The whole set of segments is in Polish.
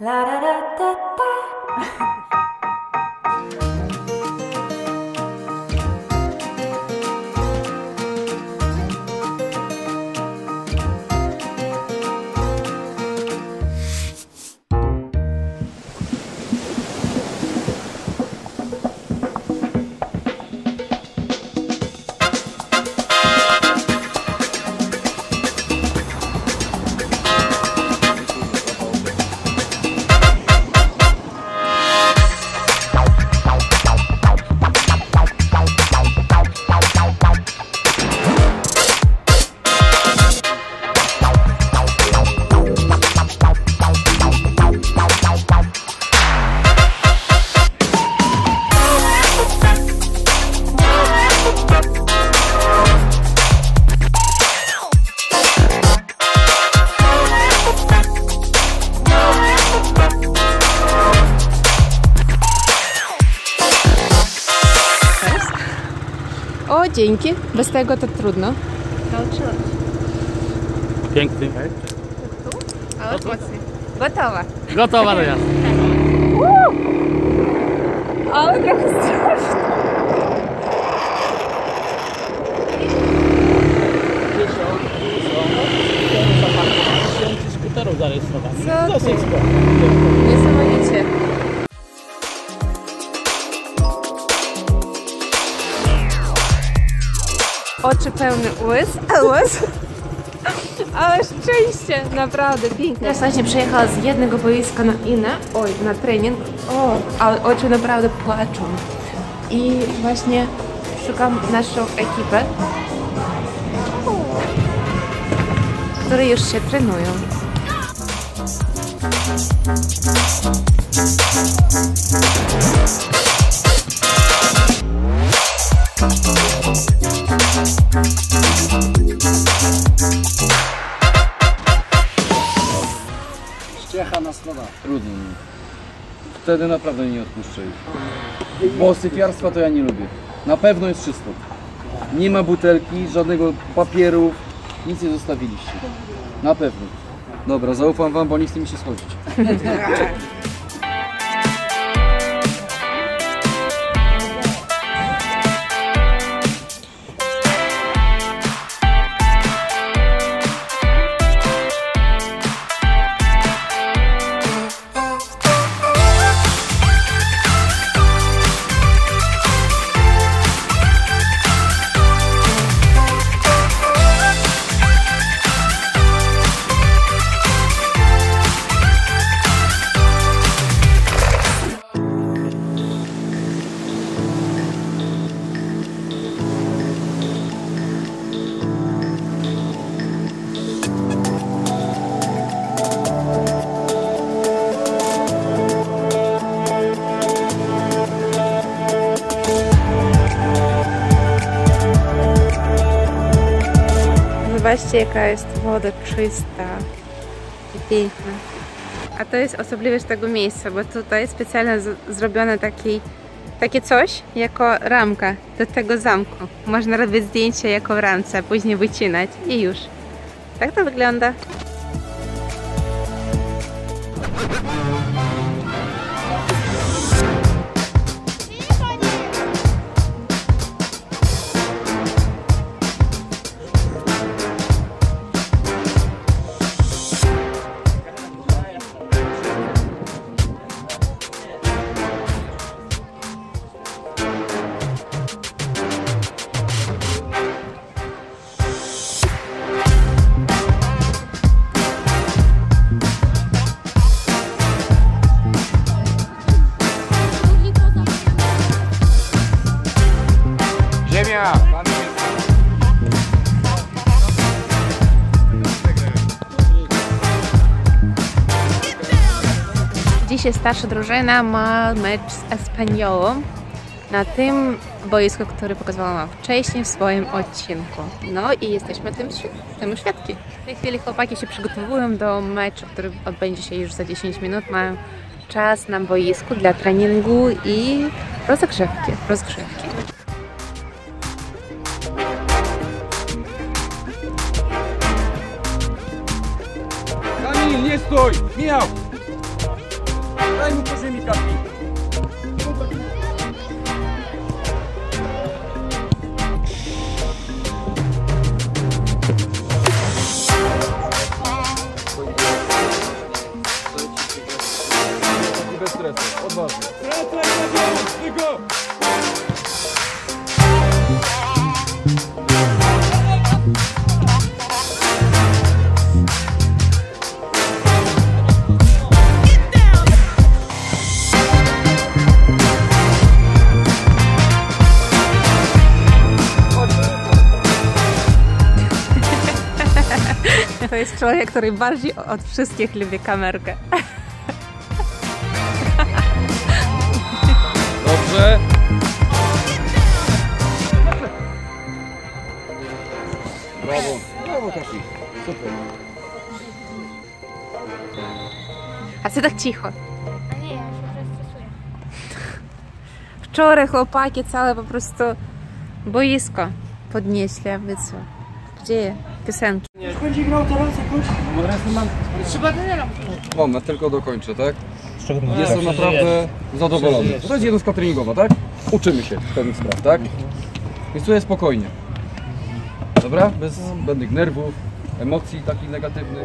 La da da da da. O, dzięki. Bez tego to trudno. Nauczyłam Piękny. Ale mocniej. Gotowa. Gotowa do jazdy. Ale trochę strasznie. Zarejestrowanych. Dosyć sporo. Pełne łez, łez. Ale szczęście, naprawdę piękne. Teraz właśnie przejechała z jednego boiska na inne, oj, na trening. O, ale oczy naprawdę płaczą. I właśnie szukam naszą ekipę, które już się trenują. Ściecha na schodach. Trudno mi. Wtedy naprawdę nie odpuszczę ich. Bo sypiarstwa to ja nie lubię. Na pewno jest czysto. Nie ma butelki, żadnego papieru, nic nie zostawiliście. Na pewno. Dobra, zaufam wam, bo nie chce mi się schodzić. Zobaczcie, jaka jest woda czysta i piękna. A to jest osobliwość tego miejsca, bo tutaj specjalnie zrobione taki, takie coś jako ramka do tego zamku. Można robić zdjęcie jako w ramce, później wycinać i już. Tak to wygląda. Dzisiaj starsza drużyna ma mecz z Espaniolą na tym boisku, który pokazywałam wcześniej w swoim odcinku. No i jesteśmy tym, temu świadki. W tej chwili chłopaki się przygotowują do meczu, który odbędzie się już za 10 minut. Mają czas na boisku dla treningu i rozgrzewki. rozgrzewki. Kamil, nie stój! Michał! Po ziemi kapi. I bez stresu, odważnie. To jest człowiek, który bardziej od wszystkich lubi kamerkę. Dobrze. Brawo. Brawo Kasi. Super. A ty tak cicho. A nie, ja się przestrzesuję. Wczoraj chłopaki całe po prostu boisko podnieśli, a wy co? Gdzie piosenki? Moment, tylko dokończę, tak? Jestem naprawdę zadowolony. To jest jednostka treningowa, tak? Uczymy się pewnych spraw, tak? Więc tutaj spokojnie. Dobra? Bez zbędnych nerwów, emocji takich negatywnych.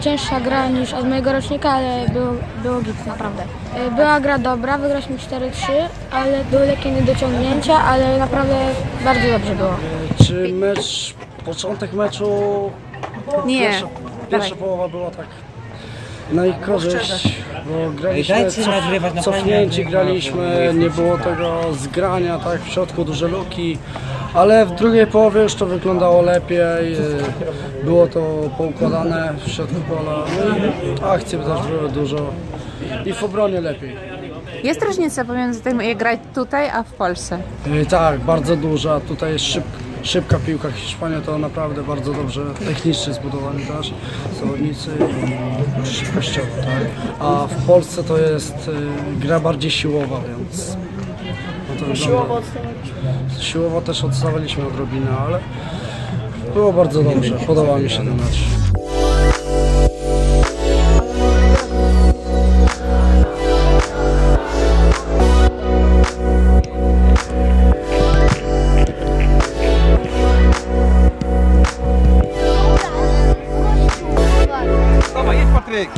Cięższa gra niż od mojego rocznika, ale było, było git, naprawdę. E, Była gra dobra, wygraliśmy 4-3, ale były lekkie niedociągnięcia, ale naprawdę bardzo dobrze było. Czy mecz, początek meczu, Nie. pierwsza, pierwsza połowa była tak na ich korzyść, bo graliśmy cof, cofnięci, graliśmy, nie było tego zgrania, tak, w środku duże luki, ale w drugiej połowie już to wyglądało lepiej, było to poukładane w środku pola, no akcji też było dużo i w obronie lepiej. Jest różnica pomiędzy tym, jak grać tutaj, a w Polsce. Y, Tak, bardzo duża. Tutaj jest szyb, szybka piłka. Hiszpania to naprawdę bardzo dobrze technicznie zbudowani też zawodnicy i szybkościowo, tak. A w Polsce to jest y, gra bardziej siłowa, więc no to siłowo Siłowo też odstawaliśmy odrobinę, ale było bardzo dobrze. Podobał mi się ten mecz. Dawaj, jedź Patryk.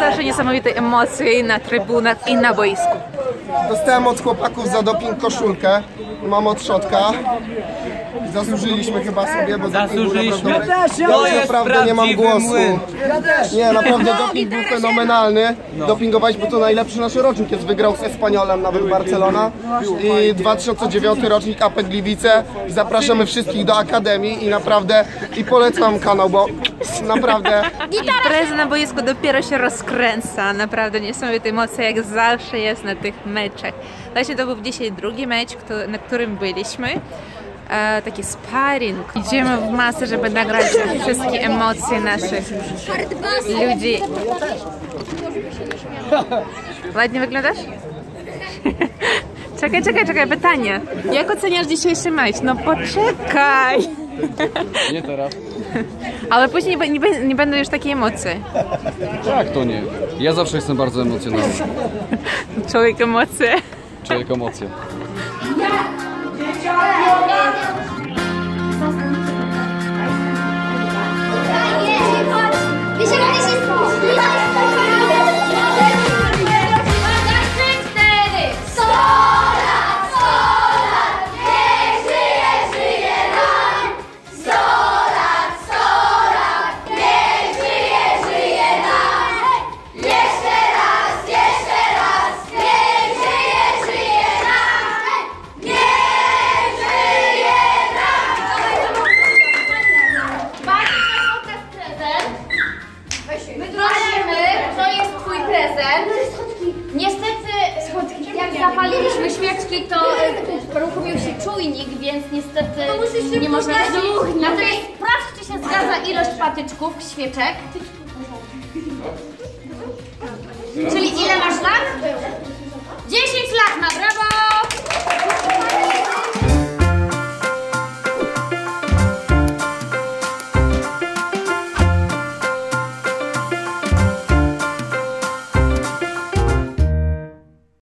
Zawsze niesamowite emocje na trybunach i na boisku. Dostałem od chłopaków za doping koszulkę. Mam od środka. Zasłużyliśmy chyba sobie, bo Zasłużyliśmy. naprawdę dobry. Ja już naprawdę nie mam głosu. Nie, naprawdę doping był fenomenalny. Dopingowaliśmy to najlepszy nasz rocznik jest. Wygrał z Espaniolem nawet Barcelona. I 2009 rocznik APEC Gliwice. Zapraszamy wszystkich do Akademii i naprawdę i polecam kanał, bo naprawdę Impreza na boisku dopiero się rozkręca. Naprawdę niesamowite emocje, jak zawsze jest na tych meczach. Właśnie to był dzisiaj drugi mecz, na którym byliśmy e, taki sparring. Idziemy w masę, żeby nagrać wszystkie emocje naszych ludzi. Ładnie wyglądasz? Czekaj, czekaj, czekaj, pytanie. Jak oceniasz dzisiejszy mecz? No poczekaj! Nie teraz. Ale później nie, nie, nie będą już takie emocje. Tak, to nie. Ja zawsze jestem bardzo emocjonalny. Człowiek emocje. Człowiek emocje. Wysiadaj się stąd! patyczków, świeczek. Czyli ile masz lat? 10 lat ma, brawo!